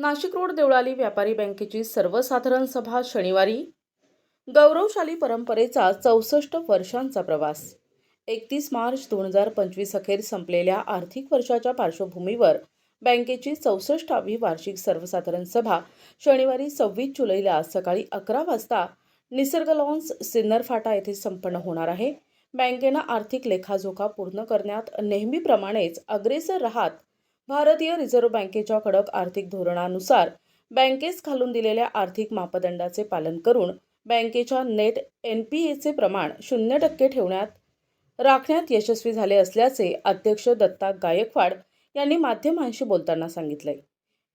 Nashik road Deolali व्यापारी बँकेची सर्वसाधारण सभा शनिवारी. गौरवशाली परंपरेचा चौसष्ट वर्षांचा प्रवास. एकतीस मार्च दोन हजार पंचवीस अखेर संपलेल्या आर्थिक वर्षाच्या पार्श्वभूमीवर बँकेची चौसष्टावी वार्षिक सर्वसाधारण सभा शनिवारी सव्वीस जुलैला सकाळी अकरा वाजता निसर्ग लॉन्स सिन्नर फाटा येथे संपन्न होणार आहे. बँकेनं आर्थिक लेखाजोखा पूर्ण करण्यात नेहमीप्रमाणेच अग्रेसर राहत भारतीय रिझर्व्ह बँकेच्या कडक आर्थिक धोरणानुसार बँकेस घालून दिलेल्या आर्थिक मापदंडाचे पालन करून बँकेच्या नेट एन पी एचे प्रमाण शून्य टक्के ठेवण्यात राखण्यात यशस्वी झाले असल्याचे अध्यक्ष दत्ता गायकवाड यांनी माध्यमांशी बोलताना सांगितले.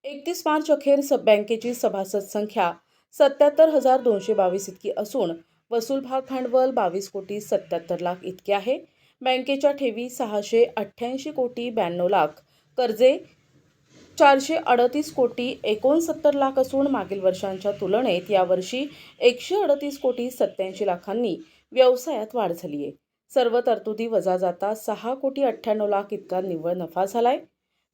एकतीस मार्च अखेर स बँकेची सभासद संख्या सत्याहत्तर हजार दोनशे बावीस इतकी असून वसूल भाग भांडवल बावीस कोटी सत्याहत्तर लाख इतके आहे. बँकेच्या ठेवी सहाशे अठ्ठ्याऐंशी कोटी ब्याण्णव लाख कर्जे चारशे अडतीस कोटी एकोणसत्तर लाख असून मागील वर्षांच्या तुलनेत यावर्षी एकशे अडतीस कोटी सत्याऐंशी लाखांनी व्यवसायात वाढ झाली आहे. सर्व तरतुदी वजा जाता सहा कोटी अठ्ठ्याण्णव लाख इतका निव्वळ नफा झालाय.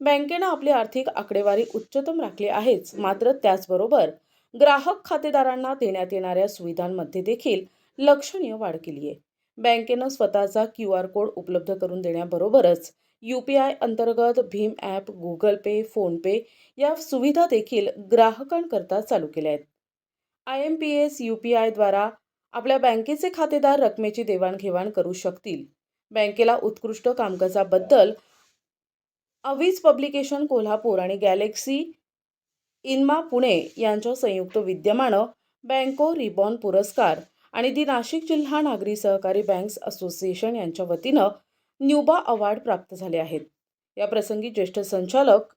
बँकेनं आपली आर्थिक आकडेवारी उच्चतम राखली आहेच मात्र त्याचबरोबर ग्राहक खातेदारांना देण्यात येणाऱ्या सुविधांमध्ये देखील लक्षणीय वाढ केली आहे. बँकेनं स्वतःचा क्यू आर कोड उपलब्ध करून देण्याबरोबरच यू पी आय अंतर्गत Bhim app Google Pay PhonePe या सुविधा देखील ग्राहकांकरता चालू केल्या आहेत. I M P S U P आयद्वारा आपल्या बँकेचे खातेदार रकमेची देवाणघेवाण करू शकतील. बँकेला उत्कृष्ट कामकाजाबद्दल अवीज पब्लिकेशन कोल्हापूर आणि गॅलेक्सी इन्मा पुणे यांच्या संयुक्त विद्यमानं बँको रिबॉन पुरस्कार आणि दी नाशिक जिल्हा नागरी सहकारी बँक्स असोसिएशन यांच्या वतीनं न्यूबा अवॉर्ड प्राप्त झाले आहेत. या प्रसंगी ज्येष्ठ संचालक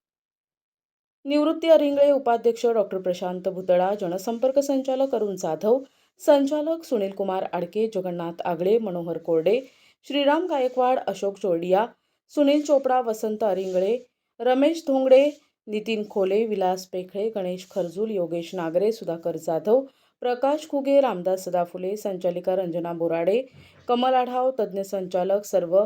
निवृत्ती अरिंगळे उपाध्यक्ष डॉक्टर प्रशांत भुतळा जनसंपर्क संचालक अरुण जाधव संचालक सुनील कुमार आडके जगन्नाथ आगळे मनोहर कोरडे श्रीराम गायकवाड अशोक चोरडिया सुनील चोपडा वसंत अरिंगळे रमेश धोंगडे नितीन खोले विलास पेखळे गणेश खरजूल योगेश नागरे सुधाकर जाधव प्रकाश खुगे रामदास सदाफुले संचालिका रंजना बोराडे कमल आढाव तज्ज्ञ संचालक सर्व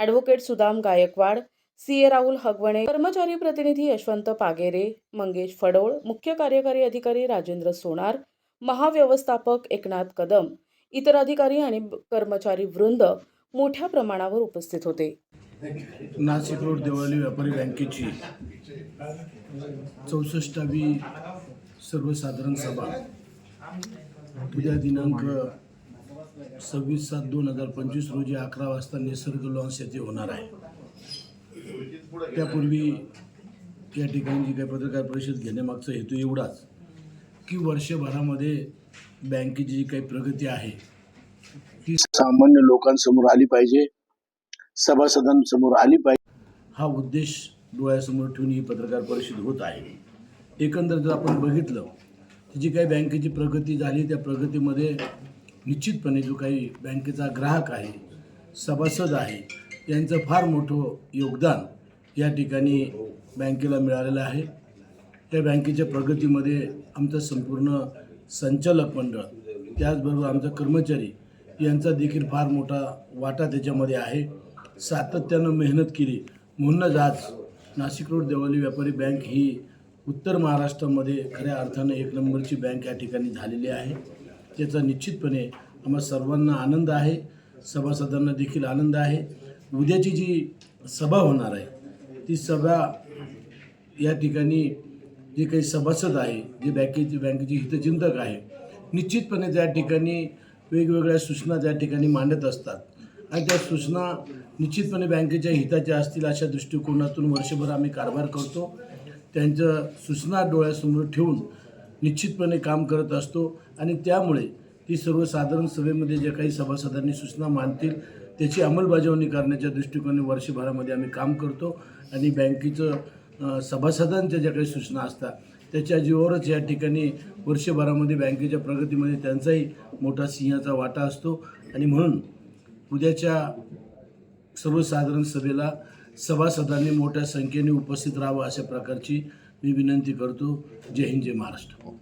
advocate Sudam Gaikwad C A Rahul Hagawane कर्मचारी प्रतिनिधी यशवंत पागेरे मंगेश फडोळ मुख्य कार्यकारी अधिकारी राजेंद्र सोनार महाव्यवस्थापक एकनाथ कदम इतर अधिकारी आणि कर्मचारी वृंद मोठ्या प्रमाणावर उपस्थित होते. नाशिक रोड देवळाली व्यापारी बँकेची चौसष्टावी सर्वसाधारण सभा. उद्या दिनांक सव्वीस सात दोन हजार पंचवीस रोजी अकरा वाजता निसर्ग लॉन्स येथे होणार आहे. त्यापूर्वी या ठिकाणी जी काही पत्रकार परिषद घेण्यामागचा हेतू एवढाच की वर्षभरामध्ये बँकेची जी काही प्रगती आहे ती सामान्य लोकांसमोर आली पाहिजे सभासदांसमोर आली पाहिजे. हा उद्देश डोळ्यासमोर ठेवून ही पत्रकार परिषद होत आहे. एकंदर जर आपण बघितलं जी काही बँकेची प्रगती झाली त्या प्रगतीमध्ये निश्चितपणे जो काही बँकेचा ग्राहक आहे सभासद आहे यांचं फार मोठं योगदान या ठिकाणी बँकेला मिळालेलं आहे. त्या बँकेच्या प्रगतीमध्ये आमचं संपूर्ण संचालक मंडळ त्याचबरोबर आमचा कर्मचारी यांचा देखील फार मोठा वाटा त्याच्यामध्ये आहे. सातत्यानं मेहनत केली. म्हणूनच आज नाशिक रोड देवाली व्यापारी बँक ही उत्तर महाराष्ट्रामध्ये खऱ्या अर्थानं एक नंबरची बँक या ठिकाणी झालेली आहे. त्याचा निश्चितपणे आम्हा सर्वांना आनंद आहे सभासदांना देखील आनंद आहे. उद्याची जी सभा होणार आहे ती सभा या ठिकाणी जे काही सभासद आहे जे बँकेचे बँकेचे हितचिंतक आहे निश्चितपणे त्या ठिकाणी वेगवेगळ्या सूचना त्या ठिकाणी मांडत असतात. आणि त्या सूचना निश्चितपणे बँकेच्या हिताच्या असतील अशा दृष्टिकोनातून वर्षभर आम्ही कारभार करतो. त्यांच्या सूचना डोळ्यासमोर ठेवून निश्चितपणे काम करत असतो आणि त्यामुळे ती सर्वसाधारण सभेमध्ये ज्या काही सभासदांनी सूचना मानतील त्याची अंमलबजावणी करण्याच्या दृष्टिकोनाने वर्षभरामध्ये आम्ही काम करतो आणि बँकेचं सभासदांच्या ज्या काही सूचना असतात त्याच्या जीवावरच या ठिकाणी वर्षभरामध्ये बँकेच्या प्रगतीमध्ये त्यांचाही मोठा सिंहाचा वाटा असतो. आणि म्हणून उद्याच्या सर्वसाधारण सभेला सभासदांनी मोठ्या संख्येने उपस्थित राहावं अशा प्रकारची मी विनंती करतो. जय हिंद जय महाराष्ट्र.